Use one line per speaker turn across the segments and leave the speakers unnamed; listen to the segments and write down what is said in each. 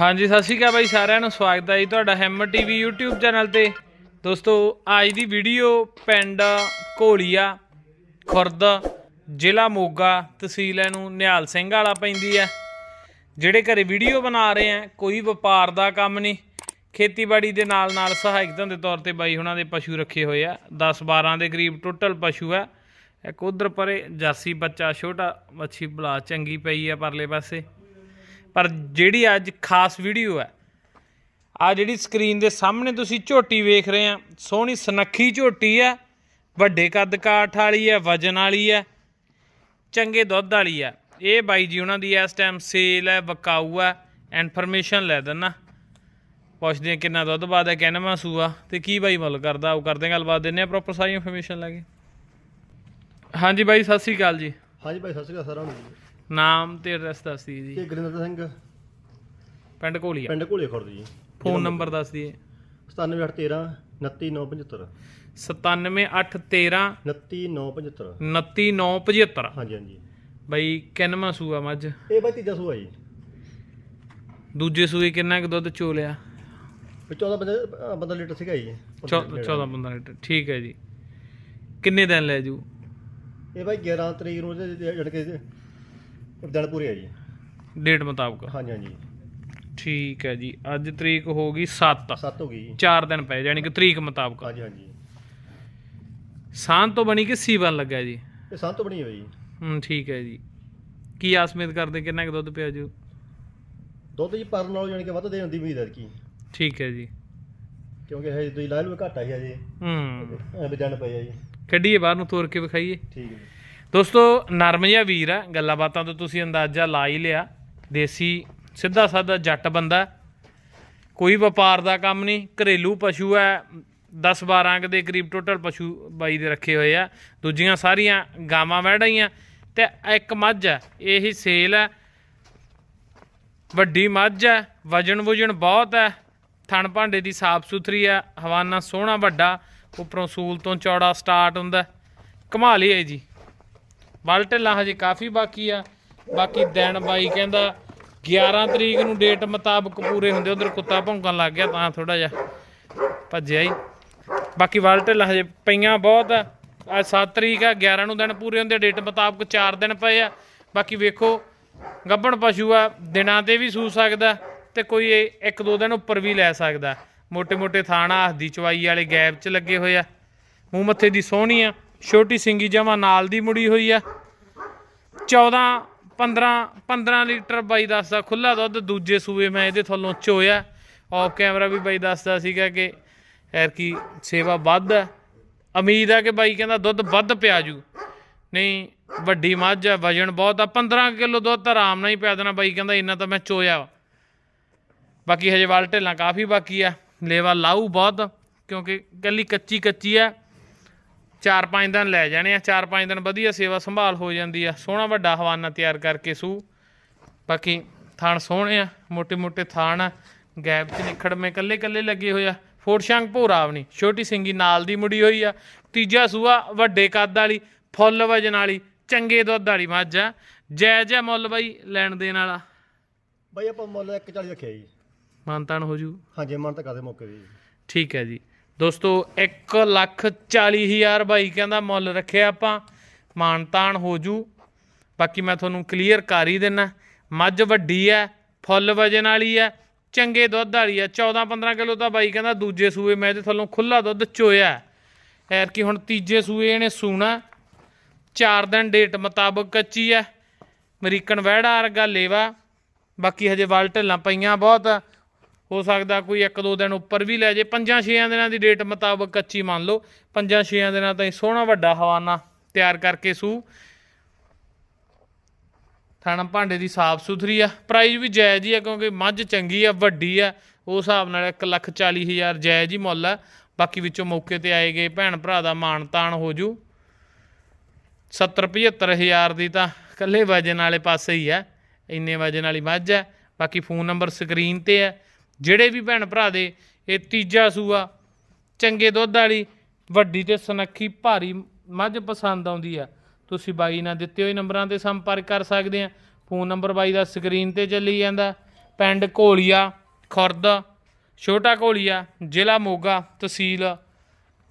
ਹਾਂਜੀ, ਸਤਿ ਸ਼੍ਰੀ ਅਕਾਲ ਬਾਈ ਸਾਰਿਆਂ ਨੂੰ। ਸਵਾਗਤ ਹੈ ਜੀ ਤੁਹਾਡਾ ਹੈਮਰ ਟੀਵੀ YouTube ਚੈਨਲ ਤੇ। ਦੋਸਤੋ, ਅੱਜ ਦੀ ਵੀਡੀਓ ਪਿੰਡ ਘੋਲੀਆ, ਖੁਰਦ, ਜ਼ਿਲ੍ਹਾ ਮੋਗਾ, ਤਹਿਸੀਲ ਇਹਨੂੰ ਨਿਹਾਲ ਸਿੰਘ ਵਾਲਾ ਪੈਂਦੀ ਹੈ। ਜਿਹੜੇ ਘਰੇ ਵੀਡੀਓ ਬਣਾ ਰਹੇ ਆ ਕੋਈ ਵਪਾਰ ਦਾ ਕੰਮ ਨਹੀਂ। ਖੇਤੀਬਾੜੀ ਦੇ ਨਾਲ ਨਾਲ ਸਹਾਇਕ ਧੰਦੇ ਤੌਰ ਤੇ ਬਾਈ ਉਹਨਾਂ ਦੇ ਪਸ਼ੂ ਰੱਖੇ ਹੋਏ ਆ। 10 12 ਦੇ ਕਰੀਬ ਟੋਟਲ ਪਸ਼ੂ ਆ। ਇੱਕ ਉਧਰ ਪਰੇ ਜਰਸੀ ਬੱਚਾ, ਛੋਟਾ, ਮੱਛੀ ਬਲਾ ਚੰਗੀ ਪਈ ਆ ਪਰਲੇ ਪਾਸੇ। ਪਰ ਜਿਹੜੀ ਅੱਜ ਖਾਸ ਵੀਡੀਓ ਹੈ ਆ ਜਿਹੜੀ ਸਕਰੀਨ ਦੇ ਸਾਹਮਣੇ ਤੁਸੀਂ ਝੋਟੀ ਵੇਖ ਰਹੇ ਆ, ਸੋਹਣੀ ਸਨੱਖੀ ਝੋਟੀ ਹੈ, ਵੱਡੇ ਕੱਦ ਕਾਠ ਵਾਲੀ ਹੈ, ਵਜਨ ਵਾਲੀ ਹੈ, ਚੰਗੇ ਦੁੱਧ ਵਾਲੀ ਹੈ। ਇਹ ਬਾਈ ਜੀ ਉਹਨਾਂ ਦੀ ਇਸ ਟਾਈਮ ਸੇਲ ਹੈ, ਵਕਾਊ ਹੈ ਇਨਫੋਰਮੇਸ਼ਨ ਲੈ ਦੇਣਾ ਪੁੱਛਦੇ ਆ ਕਿੰਨਾ ਦੁੱਧ ਬਾਦ ਹੈ ਕਿੰਨਾ ਸੂਆ ਤੇ ਕੀ ਬਾਈ ਮੁੱਲ ਕਰਦਾ, ਉਹ ਕਰਦੇ ਗੱਲਬਾਤ ਦਿੰਨੇ ਆ ਪ੍ਰੋਪਰ ਸਾਰੀ ਇਨਫੋਰਮੇਸ਼ਨ ਲੈ ਕੇ। ਹਾਂਜੀ ਬਾਈ, ਸਤਿ ਸ੍ਰੀ ਅਕਾਲ ਜੀ।
ਹਾਂਜੀ ਬਾਈ, ਸਤਿ ਸ਼੍ਰੀ ਅਕਾਲ ਸਾਰਿਆਂ ਨੂੰ।
ਨਾਮ ਤੇ ਐਡਰੈਸ ਦੱਸ ਦਈਏ ਜੀ।
ਇਹ ਗੁਰਿੰਦਰ ਸਿੰਘ।
ਪਿੰਡ ਕੋਲੀਆ
ਪਿੰਡ ਘੋਲੇ ਖੁਰਦ ਜੀ।
ਫੋਨ ਨੰਬਰ ਦੱਸ ਦਈਏ।
97813 29975
97813
29975
29975
ਹਾਂਜੀ ਹਾਂਜੀ।
ਬਈ ਕਿੰਨਵਾਂ ਸੂਆ ਮੱਝ?
ਇਹ ਬਾਈ ਤੀਜਾ ਸੂਆ ਜੀ।
ਦੂਜੇ ਸੂਏ ਕਿੰਨਾ ਕੁ ਦੁੱਧ ਚੋਲਿਆ?
ਵੀ 14 ਬੰਦੇ ਲੀਟਰ ਸੀਗਾ ਜੀ।
14 15 ਲੀਟਰ। ਠੀਕ ਹੈ ਜੀ। ਕਿੰਨੇ ਦਿਨ ਲੈ ਜੂ?
ਇਹ ਬਾਈ 11 ਤਰੀਕ ਨੂੰ ਇਹਦੇ ਜੜ ਕੇ ਦਿਨ ਪੂਰੇ ਆ ਜੀ।
ਡੇਟ ਮੁਤਾਬਕ।
ਹਾਂਜੀ ਹਾਂਜੀ।
ਠੀਕ ਹੈ ਜੀ। ਅੱਜ ਤਰੀਕ ਹੋ ਗਈ 7
7 ਹੋ ਗਈ ਜੀ।
4 ਦਿਨ ਪਏ ਯਾਨੀ ਕਿ ਤਰੀਕ ਮੁਤਾਬਕ।
ਹਾਂਜੀ ਹਾਂਜੀ।
ਸਾਂ ਤੋਂ ਬਣੀ ਕਿ ਸੀਵਨ ਲੱਗਾ ਜੀ?
ਇਹ ਸੰਤ ਤੋਂ ਬਣੀ ਹੋਈ ਜੀ।
ਹੂੰ ਠੀਕ ਹੈ ਜੀ। ਕੀ ਆਸਮੇਤ ਕਰਦੇ ਕਿੰਨਾ ਕੁ ਦੁੱਧ ਪਿਆ ਜੂ?
ਦੁੱਧ ਜੀ ਪਰ ਨਾਲੋਂ ਜਾਣੀ ਕਿ ਵੱਧ ਦੇਣ ਦੀ ਉਮੀਦ ਹੈ ਕੀ
ਠੀਕ ਹੈ ਜੀ।
ਕਿਉਂਕਿ ਹਜੇ ਤੁਸੀਂ ਲਾਇਲ ਵੀ ਘੱਟ ਆ ਜੀ। ਹਜੇ
ਹੂੰ
ਦਿਨ ਪਏ ਆ ਜੀ।
ਕੱਢੀਏ ਬਾਹਰ ਨੂੰ ਤੋਰ ਕੇ ਵਿਖਾਈਏ।
ਠੀਕ ਹੈ ਜੀ।
ਦੋਸਤੋ ਨਰਮ ਜਿਹਾ ਵੀਰ ਆ, ਗੱਲਾਂ ਬਾਤਾਂ ਤੋਂ ਤੁਸੀਂ ਅੰਦਾਜ਼ਾ ਲਾ ਹੀ ਲਿਆ। ਦੇਸੀ ਸਿੱਧਾ ਸਾਦਾ ਜੱਟ ਬੰਦਾ। ਕੋਈ ਵਪਾਰ ਦਾ ਕੰਮ ਨਹੀਂ, ਘਰੇਲੂ ਪਸ਼ੂ ਹੈ 10 12 ਦੇ ਕਰੀਬ ਟੋਟਲ ਪਸ਼ੂ ਬਾਈ ਦੇ ਰੱਖੇ ਹੋਏ ਆ। ਦੂਜੀਆਂ ਸਾਰੀਆਂ ਗਾਵਾਂ ਵੜਾਈਆਂ ਤੇ ਇੱਕ ਮੱਝ ਹੈ ਇਹੀ ਸੇਲ ਹੈ ਵੱਡੀ ਮੱਝ ਹੈ ਵਜਨ ਵੁਜਨ ਬਹੁਤ ਹੈ ਥਣ ਭਾਂਡੇ ਦੀ ਸਾਫ਼ ਸੁਥਰੀ ਹੈ ਹਵਾਨਾ ਸੋਹਣਾ ਵੱਡਾ, ਉੱਪਰੋਂ ਸੂਲ ਤੋਂ ਚੌੜਾ ਸਟਾਰਟ ਹੁੰਦਾ। ਕਮਾ ਹੈ ਜੀ। ਬਲ ਢਿੱਲਾ ਹਜੇ ਕਾਫੀ ਬਾਕੀ ਆ। ਬਾਕੀ ਦਿਨ ਬਾਈ ਕਹਿੰਦਾ 11 ਤਰੀਕ ਨੂੰ ਡੇਟ ਮੁਤਾਬਕ ਪੂਰੇ ਹੁੰਦੇ, ਉਧਰ ਕੁੱਤਾ ਭੌਂਕਣ ਲੱਗ ਗਿਆ ਤਾਂ ਥੋੜਾ ਜਿਹਾ ਭੱਜਿਆ ਹੀ। ਬਾਕੀ ਬਲ ਢਿੱਲਾ ਹਜੇ ਪਈਆਂ ਬਹੁਤ ਆ। ਅੱਜ 7 ਤਰੀਕ ਆ 11 ਨੂੰ ਦਿਨ ਪੂਰੇ ਹੁੰਦੇ ਡੇਟ ਮੁਤਾਬਕ 4 ਦਿਨ ਪਏ ਆ। ਬਾਕੀ ਵੇਖੋ, ਗੱਭਣ ਪਸ਼ੂ ਆ, ਦਿਨਾਂ ਤੇ ਵੀ ਸੂ ਸਕਦਾ ਤੇ ਕੋਈ ਇੱਕ ਦੋ ਦਿਨ ਉੱਪਰ ਵੀ ਲੈ ਸਕਦਾ। ਮੋٹے ਮੋٹے ਥਾਣਾ ਹੱਦੀ ਚਵਾਈ ਵਾਲੇ ਗੈਪ 'ਚ ਲੱਗੇ ਹੋਏ ਆ। ਮੂੰਹ ਮੱਥੇ ਦੀ ਸੋਹਣੀ ਆ। ਛੋਟੀ ਸਿੰਗੀ ਜਮਾ ਨਾਲ ਦੀ ਮੁੜੀ ਹੋਈ ਆ। 14 15 15 ਲੀਟਰ ਬਾਈ ਦੱਸਦਾ ਖੁੱਲਾ ਦੁੱਧ, ਦੂਜੇ ਸੂਏ ਮੈਂ ਇਹਦੇ ਥੱਲੋਂ ਚੋਇਆ। ਆਫ ਕੈਮਰਾ ਵੀ ਬਾਈ ਦੱਸਦਾ ਸੀਗਾ ਕਿ ਐਰ ਕੀ ਸੇਵਾ ਵੱਧ ਹੈ ਉਮੀਦ ਹੈ ਕਿ ਬਾਈ ਕਹਿੰਦਾ ਦੁੱਧ ਵੱਧ ਪਿਆ ਜੂ। ਨਹੀਂ, ਵੱਡੀ ਮੱਝ ਆ, ਵਜਨ ਬਹੁਤ ਆ। 15 ਕਿਲੋ ਦੁੱਧ ਤਾਂ ਆਰਾਮ ਨਾਲ ਹੀ ਪਿਆ ਦੇਣਾ। ਬਾਈ ਕਹਿੰਦਾ ਇੰਨਾ ਤਾਂ ਮੈਂ ਚੋਇਆ ਵਾ। ਬਾਕੀ ਹਜੇ ਵਾਲ ਢੇਲਾਂ ਕਾਫੀ ਬਾਕੀ ਆ। ਲੇਵਾ ਲਾਊ ਬਹੁਤ, ਕਿਉਂਕਿ ਕੱਲੀ ਕੱਚੀ ਕੱਚੀ ਆ। 4-5 ਦਿਨ ਲੈ ਜਾਣੇ ਆ 4-5 ਦਿਨ ਵਧੀਆ ਸੇਵਾ ਸੰਭਾਲ ਹੋ ਜਾਂਦੀ ਆ। ਸੋਹਣਾ ਵੱਡਾ ਹਵਾਨਾ ਤਿਆਰ ਕਰਕੇ ਸੂ। ਬਾਕੀ ਥਾਣ ਸੋਹਣੇ ਆ ਮੋਟੇ ਮੋਟੇ ਥਾਣ ਆ। ਗੈਪ 'ਚ ਨਿਖੜ ਮੇ ਕੱਲੇ-ਕੱਲੇ ਲੱਗੇ ਹੋਇਆ ਫੋਰਸ਼ੰਗ ਭੋਰਾਵਣੀ ਛੋਟੀ ਸਿੰਗੀ ਨਾਲ ਦੀ ਮੁੜੀ ਹੋਈ ਆ। ਤੀਜਾ ਸੂਆ ਵੱਡੇ ਕੱਦ ਵਾਲੀ ਫੁੱਲ ਵਜਨ ਵਾਲੀ ਚੰਗੇ ਦੁੱਧ ਵਾਲੀ ਮੱਝ ਆ। ਜੈ ਜੈ ਮੁੱਲ ਬਾਈ ਲੈਣ ਦੇਣ ਵਾਲਾ।
ਬਾਈ ਆਪਾਂ ਮੁੱਲ 140 ਰੱਖਿਆ ਜੀ।
ਮਾਨਤਾਨ ਹੋ ਜੂ।
ਹਾਂਜੀ ਮਾਨਤਾ ਕਰਦੇ ਮੌਕੇ ਦੀ
ਠੀਕ ਹੈ ਜੀ। ਦੋਸਤੋ 1 ਲੱਖ 40 ਹਜ਼ਾਰ ਬਾਈ ਕਹਿੰਦਾ ਮੁੱਲ ਰੱਖਿਆ ਆਪਾਂ ਮਾਨਤਾਨ ਹੋ ਜੂ। ਬਾਕੀ ਮੈਂ ਤੁਹਾਨੂੰ ਕਲੀਅਰ ਕਰ ਹੀ ਦਿੰਨਾ, ਮੱਝ ਵੱਡੀ ਹੈ ਫੁੱਲ ਵਜਨ ਵਾਲੀ ਹੈ ਚੰਗੇ ਦੁੱਧ ਵਾਲੀ ਹੈ 14 15 ਕਿਲੋ ਤਾਂ ਬਾਈ ਕਹਿੰਦਾ ਦੂਜੇ ਸੂਏ ਮੈਂ ਇਹਦੇ ਥੱਲੋਂ ਖੁੱਲਾ ਦੁੱਧ ਚੋਇਆ ਐਰ ਕਿ ਹੁਣ ਤੀਜੇ ਸੂਏ ਇਹਨੇ ਸੂਣਾ 4 ਦਿਨ ਡੇਟ ਮੁਤਾਬਕ ਕੱਚੀ ਹੈ ਅਮਰੀਕਨ ਵਹਿੜਾ ਵਰਗਾ ਲੇਵਾ, ਬਾਕੀ ਹਜੇ ਵੱਲ ਢਿੱਲਾਂ ਪਈਆਂ ਬਹੁਤ। ਹੋ ਸਕਦਾ ਕੋਈ ਇੱਕ ਦੋ ਦਿਨ ਉੱਪਰ ਵੀ ਲੈ ਜੇ। ਪੰਜਾਂ ਛੇਆਂ ਦਿਨਾਂ ਦੀ ਡੇਟ ਮੁਤਾਬਕ ਕੱਚੀ ਮੰਨ ਲਓ। ਪੰਜਾਂ ਛੇਆਂ ਦਿਨਾਂ ਤਾਈਂ ਸੋਹਣਾ ਵੱਡਾ ਹਵਾਨਾ ਤਿਆਰ ਕਰਕੇ ਸੂ। ਥਾਣਾ ਭਾਂਡੇ ਦੀ ਸਾਫ਼ ਸੁਥਰੀ ਆ। ਪ੍ਰਾਈਸ ਵੀ ਜਾਇਜ਼ ਹੀ ਆ ਕਿਉਂਕਿ ਮੱਝ ਚੰਗੀ ਆ, ਵੱਡੀ ਆ। ਉਸ ਹਿਸਾਬ ਨਾਲ 1 ਲੱਖ 40 ਹਜ਼ਾਰ ਜਾਇਜ਼ ਹੀ ਮੁੱਲ ਆ। ਬਾਕੀ ਵਿੱਚੋਂ ਮੌਕੇ ਤੇ ਆਏ ਗਏ ਭੈਣ ਭਰਾ ਦਾ ਮਾਣ ਤਾਣ ਹੋ ਜੂ। 70 75 ਹਜ਼ਾਰ ਦੀ ਤਾਂ ਇਕੱਲੇ ਵਜਨ ਵਾਲੇ ਪਾਸੇ ਹੀ ਆ। ਇੰਨੇ ਵਜਨ ਵਾਲੀ ਮੱਝ ਆ। ਬਾਕੀ ਫੋਨ ਨੰਬਰ ਸਕਰੀਨ ਤੇ ਆ। ਜਿਹੜੇ ਵੀ ਭੈਣ ਭਰਾ ਦੇ, ਇਹ ਤੀਜਾ ਸੂਆ, ਚੰਗੇ ਦੁੱਧ ਵਾਲੀ, ਵੱਡੀ ਤੇ ਸੁਨੱਖੀ, ਭਾਰੀ ਮੱਝ ਪਸੰਦ ਆਉਂਦੀ ਆ। ਤੁਸੀਂ ਬਾਈ ਨਾਲ ਦਿੱਤੇ ਹੋਏ ਨੰਬਰਾਂ ਤੇ ਸੰਪਰਕ ਕਰ ਸਕਦੇ ਆ। ਫੋਨ ਨੰਬਰ ਬਾਈ ਦਾ ਸਕਰੀਨ ਤੇ ਚੱਲੀ ਜਾਂਦਾ। ਪਿੰਡ ਘੋਲੀਆ, ਖੁਰਦ, ਛੋਟਾ ਘੋਲੀਆ, ਜ਼ਿਲ੍ਹਾ ਮੋਗਾ, ਤਹਿਸੀਲ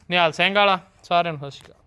ਨਿਹਾਲ ਸਿੰਘ ਵਾਲਾ। ਸਾਰਿਆਂ ਨੂੰ ਸਤਿ ਸ਼੍ਰੀ ਅਕਾਲ।